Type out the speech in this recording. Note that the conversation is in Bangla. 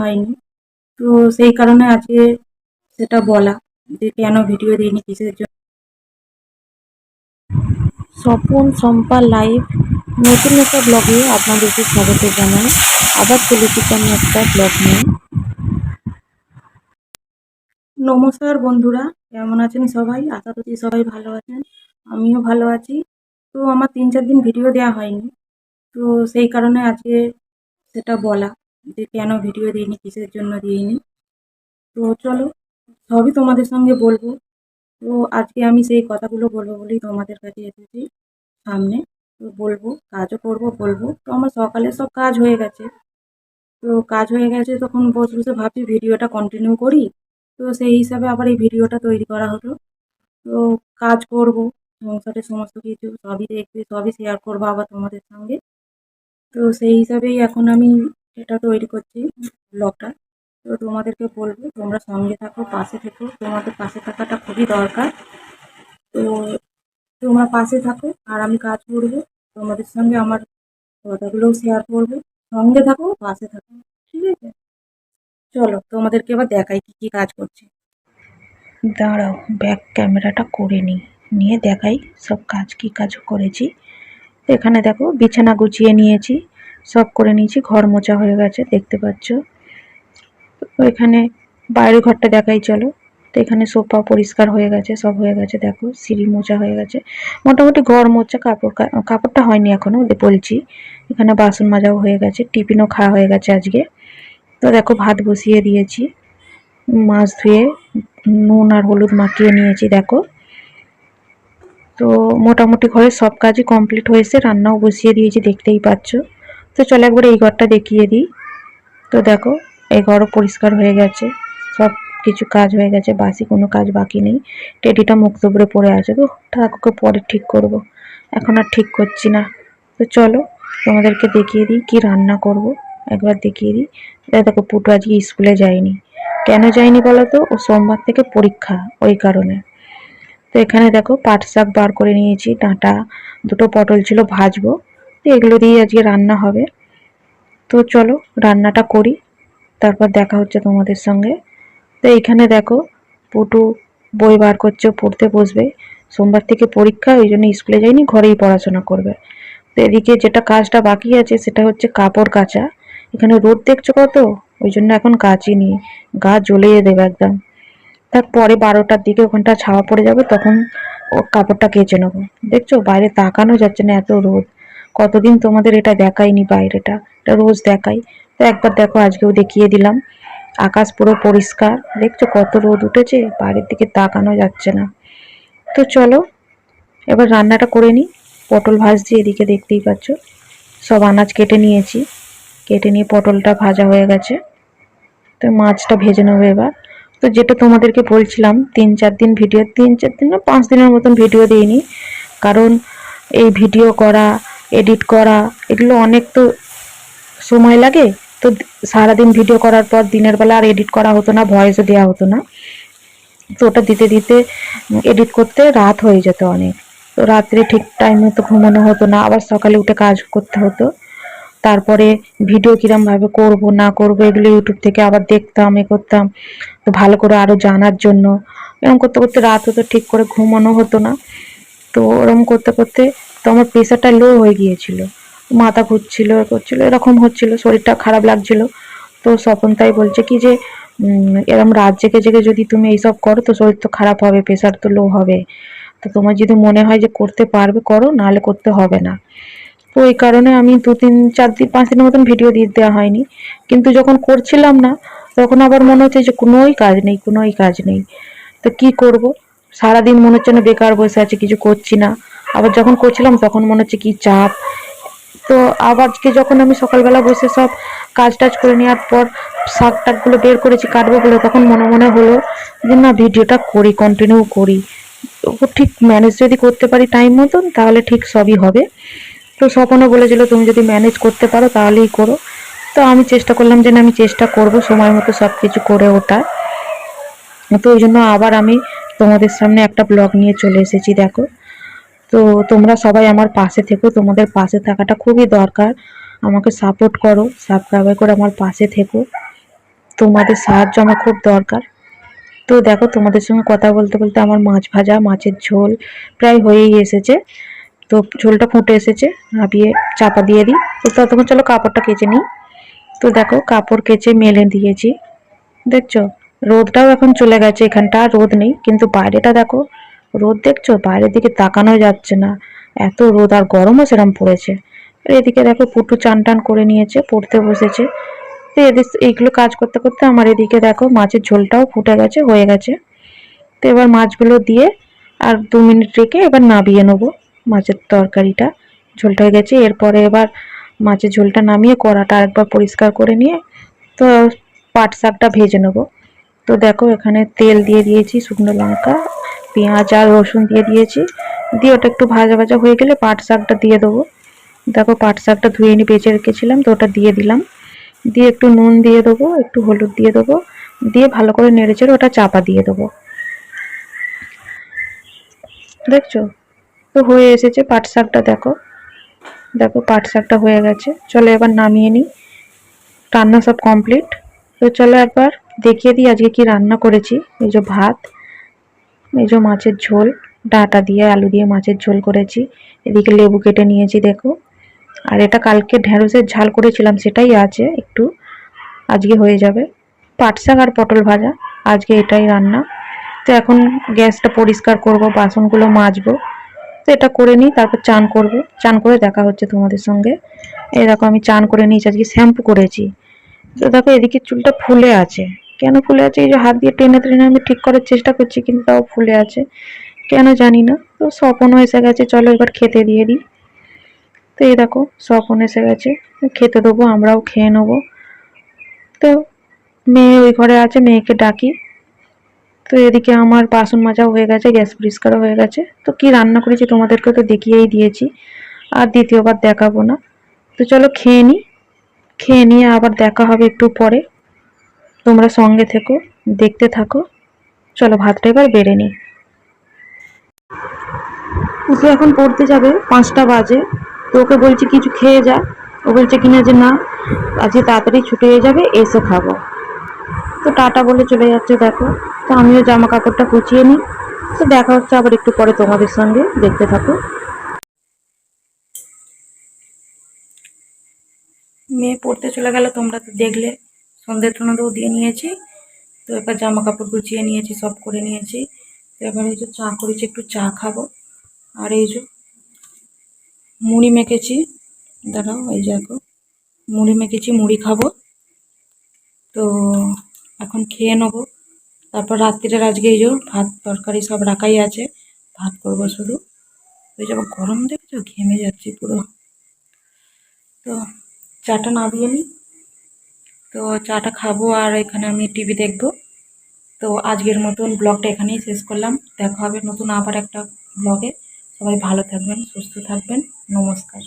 হয়নি। তো সেই কারণে আজকে সেটা বলা যে কেন ভিডিও দিইনি কিসের জন্য। স্বপন সম্পা লাইভ। নতুন একটা ব্লগে আপনাদেরকে স্বাগত জানাই। আবার চলেছি আমি একটা ব্লগ নিয়ে। নমস্কার বন্ধুরা কেমন আছেন সবাই? আশা করছি সবাই ভালো আছেন আমিও ভালো আছি। তো আমার তিন চার দিন ভিডিও দেওয়া হয়নি। তো সেই কারণে আজকে সেটা বলা। যে কেন ভিডিও দিইনি, কিসের জন্য দিইনি? তো চলো, সবই তোমাদের সঙ্গে বলব। তো আজকে আমি সেই কথাগুলো বলব বলেই তোমাদের কাছে এসেছি সামনে। তো বলব, কাজও করব, বলব। তো আমার সকালে সব কাজ হয়ে গেছে। তো কাজ হয়ে গেছে, তখন বসে বসে ভাবছি ভিডিওটা কন্টিনিউ করি। তো সেই হিসাবে আবার এই ভিডিওটা তৈরি করা হলো। তো কাজ করব, সংসারের সমস্ত কিছু সবই দেখবে, সবই শেয়ার করব আবার তোমাদের সঙ্গে। তো সেই হিসাবেই এখন আমি এটা তৈরি করছি ব্লগটা। তো তোমাদেরকে বলব, তোমরা সঙ্গে থাকো, পাশে থেকো। তোমাদের পাশে থাকাটা খুবই দরকার। তো তোমরা পাশে থাকো, আর আমি কাজ করব। তোমাদের সঙ্গে আমার কথাগুলোও শেয়ার করব। সঙ্গে থাকো, পাশে থাকো, ঠিক আছে? চলো, তোমাদেরকে এবার দেখাই কি কি কাজ করছি। দাঁড়াও ব্যাক ক্যামেরাটা করে নিই। নিয়ে দেখাই সব কাজ কি কাজ করেছি। এখানে দেখো, বিছানা গুছিয়ে নিয়েছি। সব করে নিয়েছি, ঘর মোছা হয়ে গেছে, দেখতে পাচ্ছ। এখানে বাইরের ঘরটা দেখাই, চলো। তো এখানে সোফা পরিষ্কার হয়ে গেছে, সব হয়ে গেছে, দেখো, সিঁড়ি মোচা হয়ে গেছে। মোটামুটি ঘর মোছা, কাপড় কাপড়টা হয়নি এখনও বলছি। এখানে বাসন মাজাও হয়ে গেছে, টিফিনও খাওয়া হয়ে গেছে আজকে। তো দেখো, ভাত বসিয়ে দিয়েছি, মাছ ধুয়ে, নুন আর হলুদ মাখিয়ে নিয়েছি, দেখো। তো মোটামুটি ঘরের সব কাজই কমপ্লিট হয়েছে, রান্নাও বসিয়ে দিয়েছি, দেখতেই পাচ্ছ। তো চলো একবার এই ঘরটা দেখিয়ে দিই। তো দেখো, এই ঘরও পরিষ্কার হয়ে গেছে। সব কিছু কাজ হয়ে গেছে, বাসি কোনো কাজ বাকি নেই। টেডিটা মুক্ত করে পড়ে আছে। তো ঠাকুরকে পরে ঠিক করব। এখন আর ঠিক করছি না। তো চলো, তোমাদেরকে দেখিয়ে দিই কি রান্না করব। একবার দেখিয়ে দিই। দেখো, পুটু আজকে স্কুলে যায়নি। কেন যায়নি বলো তো? ও সোমবার থেকে পরীক্ষা, ওই কারণে। তো এখানে দেখো, পাট শাক বার করে নিয়েছি, ডাঁটা, দুটো পটল ছিল, ভাজবো। তো এগুলো দিয়েই আজকে রান্না হবে। তো চলো, রান্নাটা করি। তারপর দেখা হচ্ছে তোমাদের সঙ্গে। তো এইখানে দেখো, পুটু বই বার করছে, পড়তে বসবে। সোমবার থেকে পরীক্ষা, ওই জন্য স্কুলে যায়নি, ঘরেই পড়াশোনা করবে। তো এদিকে যেটা কাজটা বাকি আছে, সেটা হচ্ছে কাপড় কাচা। এখানে রোদ দেখছ কত? ওই জন্য এখন কাচিনি গা জ্বলিয়ে দেবে একদম। তারপরে বারোটার দিকে ওখানটা ছাওয়া পড়ে যাবে, তখন ও কাপড়টা কেচে নেব। দেখছ? বাইরে তাকানো যাচ্ছে না, এত রোদ। কতদিন তোমাদের এটা দেখাইনি বাইরেটা? এটা রোজ দেখাই। তো একবার দেখো, আজকেও দেখিয়ে দিলাম। আকাশ পুরো পরিষ্কার। দেখছ কত রোদ উঠেছে? বাইরের দিকে তাকানো যাচ্ছে না। তো চলো, এবার রান্নাটা করে নিই। পটল ভাজছি, এদিকে দেখতেই পাচ্ছ। সব আনাজ কেটে নিয়েছি। কেটে নিয়ে পটলটা ভাজা হয়ে গেছে। তো মাছটা ভেজে নেব এবার। তো যেটা তোমাদেরকে বলছিলাম, তিন চার দিন ভিডিও, তিন চার দিন না, পাঁচ দিনের মতন ভিডিও দিইনি। কারণ এই ভিডিও করা এডিট করা, এগুলো অনেক তো সময় লাগে। তো সারাদিন ভিডিও করার পর দিনের বেলা আর এডিট করা হতো না ভয়েসও দেওয়া হতো না। তো ওটা দিতে দিতে এডিট করতে রাত হয়ে যেত অনেক। তো রাত্রে ঠিক টাইম মতো ঘুমানো হতো না, আবার সকালে উঠে কাজ করতে হতো। তারপরে ভিডিও কিরমভাবে করব, না করব, এগুলো ইউটিউব থেকে আবার দেখতাম, এ করতাম। তো ভালো করে আরও জানার জন্য। এরকম করতে করতে রাত হতো ঠিক করে ঘুমানো হতো না। তো ওরকম করতে করতে তো আমার প্রেশারটা লো হয়ে গিয়েছিল। মাথা ঘুরছিল, করছিল, এরকম হচ্ছিল, শরীরটা খারাপ লাগছিল। তো স্বপন তাই বলছে কি যে এরম রাত জেগে জেগে যদি তুমি এইসব করো তো শরীর তো খারাপ হবে প্রেশার তো লো হবে। তো তোমার যদি মনে হয় যে করতে পারবে, করো, নাহলে করতে হবে না। তো এই কারণে আমি দু তিন, চার দিন, পাঁচ দিনের মতন ভিডিও দিয়ে দেওয়া হয়নি। কিন্তু যখন করছিলাম না, তখন আবার মনে হচ্ছে যে কোনোই কাজ নেই, কোনোই কাজ নেই। তো কি করব? সারাদিন মনে হচ্ছে না বেকার বসে আছে, কিছু করছি না। আবার যখন করছিলাম, তখন মনে হচ্ছে কি চাপ। তো আজকে যখন আমি সকালবেলা বসে সব কাজ টাজ করে নেওয়ার পর শাক টাকগুলো বের করেছি, কাটবো বলে তখন মনে মনে হলো যে, না, ভিডিওটা করি কন্টিনিউ করি। ঠিক ম্যানেজ যদি করতে পারি টাইম মতন, তাহলে ঠিক সবই হবে। তো স্বপনও বলেছিল, তুমি যদি ম্যানেজ করতে পারো, তাহলেই করো। তো আমি চেষ্টা করলাম যে, না, আমি চেষ্টা করব সময় মতো সব কিছু করে ওটা তো ওই জন্য আবার আমি তোমাদের সামনে একটা ব্লগ নিয়ে চলে এসেছি, দেখো। তো তোমরা সবাই আমার পাশে থেকো। তোমাদের পাশে থাকাটা খুবই দরকার। আমাকে সাপোর্ট করো সাবস্ক্রাইব করে আমার পাশে থেকো। তোমাদের সাহায্য আমার খুব দরকার। তো দেখো, তোমাদের সঙ্গে কথা বলতে বলতে আমার মাছ ভাজা, মাছের ঝোল প্রায় হয়েই এসেছে। তো ঝোলটা ফুটে এসেছে। নাবিয়ে চাপা দিয়ে দিই। তো ততক্ষণ চলো কাপড়টা কেচে নিই। তো দেখো, কাপড় কেচে মেলে দিয়েছি। দেখছ? রোদটাও এখন চলে গেছে, এখানটা রোদ নেই। কিন্তু বাইরেটা দেখো রোদ দেখছ? বাইরের দিকে তাকানো যাচ্ছে না। এত রোদ আর গরমও সেরকম পড়েছে। এদিকে দেখো পুটু চান টান করে নিয়েছে, পড়তে বসেছে। তো এদের এইগুলো কাজ করতে করতে আমার এদিকে দেখো মাছের ঝোলটাও ফুটে গেছে, হয়ে গেছে। তো এবার মাছগুলো দিয়ে আর দু মিনিট রেখে এবার নামিয়ে নেব মাছের তরকারিটা। ঝোলটা হয়ে গেছে, এরপরে এবার মাছের ঝোলটা নামিয়ে কড়াটা আরেকবার পরিষ্কার করে নিয়ে তো পাট শাকটা ভেজে নেব। তো দেখো এখানে তেল দিয়ে দিয়েছি শুকনো লঙ্কা পেঁয়াজ আর রসুন দিয়ে দিয়েছি। দিয়ে ওটা একটু ভাজা ভাজা হয়ে গেলে পাট শাকটা দিয়ে দেবো। দেখো পাট শাকটা ধুয়ে নিয়ে বেঁচে রেখেছিলাম, তো ওটা দিয়ে দিলাম। দিয়ে একটু নুন দিয়ে দেবো, একটু হলুদ দিয়ে দেবো। দিয়ে ভালো করে নেড়ে চেড়ে ওটা চাপা দিয়ে দেবো। দেখছ? তো হয়ে এসেছে পাট শাকটা, দেখো। দেখো পাট শাকটা হয়ে গেছে। চলো এবার নামিয়ে নিই। রান্না সব কমপ্লিট তো চলো একবার দেখিয়ে দিই আজকে কি রান্না করেছি। এই যে ভাত এই যে মাছের ঝোল, ডাঁটা দিয়ে, আলু দিয়ে মাছের ঝোল করেছি। এদিকে লেবু কেটে নিয়েছি, দেখো। আর এটা কালকে ঢ্যাঁড়সের ঝাল করেছিলাম, সেটাই আছে একটু। আজকে হয়ে যাবে। পাট শাক আর পটল ভাজা, আজকে এটাই রান্না। তো এখন গ্যাসটা পরিষ্কার করব, বাসনগুলো মাজবো। তো এটা করে নিই, তারপর চান করব। চান করে দেখা হচ্ছে তোমাদের সঙ্গে। এই দেখো আমি চান করে নিয়েছি, আজকে শ্যাম্পু করেছি। তো দেখো এদিকে চুলটা ফুলে আছে। কেন ফুলে আছে? এই যে হাত দিয়ে টেনে টেনে আমি ঠিক করার চেষ্টা করছি, কিন্তু তাও ফুলে আছে। কেন জানি না। তো স্বপনও এসে গেছে, চলো এবার খেতে দিয়ে দিই। তো এই দেখো, স্বপন এসে গেছে। খেতে দেবো, আমরাও খেয়ে নেব। তো মেয়ে ওই ঘরে আছে, মেয়েকে ডাকি। তো এদিকে আমার বাসন মাজাও হয়ে গেছে, গ্যাস পরিষ্কারও হয়ে গেছে। তো কি রান্না করেছি তোমাদেরকে তো দেখিয়েই দিয়েছি। আর দ্বিতীয়বার দেখাবো না। তো চলো খেয়ে নিই খেয়ে নিয়ে আবার দেখা হবে একটু পরে। তোমরা সঙ্গে থেকো, দেখতে থাকো। চলো, ভাতটা এবার বেড়ে নিই। পুজো এখন পড়তে যাবে, পাঁচটা বাজে। তো ওকে বলছি, কিছু খেয়ে যা। ও বলছে কিনা যে, না, আজকে তাড়াতাড়ি ছুটে হয়ে যাবে, এসে খাব। তো টাটা বলে চলে যাচ্ছে, দেখো। তো আমিও জামা কাপড়টা কুচিয়ে নিই। তো দেখা হচ্ছে আবার একটু পরে তোমাদের সঙ্গে, দেখতে থাকো। মেয়ে পড়তে চলে গেল, তোমরা তো দেখলে। সন্ধে টন্ধেও দিয়ে নিয়েছি। তো এবার জামা কাপড় গুছিয়ে নিয়েছি, সব করে নিয়েছি। তো এবার এই যে চা করেছি, একটু চা খাব। আর এই যে মুড়ি মেখেছি। দাঁড়াও, এই যে দেখো মুড়ি মেখেছি, মুড়ি খাব। তো এখন খেয়ে নেব। তারপর রাত্রিরের আজকে এই যে ভাত, তরকারি সব রাখাই আছে। ভাত করব শুধু। ওই যে গরম দেখছ? ঘেমে যাচ্ছি পুরো। তো চাটা নামিয়ে নিই। তো চাটা খাব আর এখানে আমি টিভি দেখব। তো আজকের মতন ব্লগটা এখানেই শেষ করলাম। দেখা হবে নতুন আবার একটা ব্লগে। সবাই ভালো থাকবেন, সুস্থ থাকবেন। নমস্কার।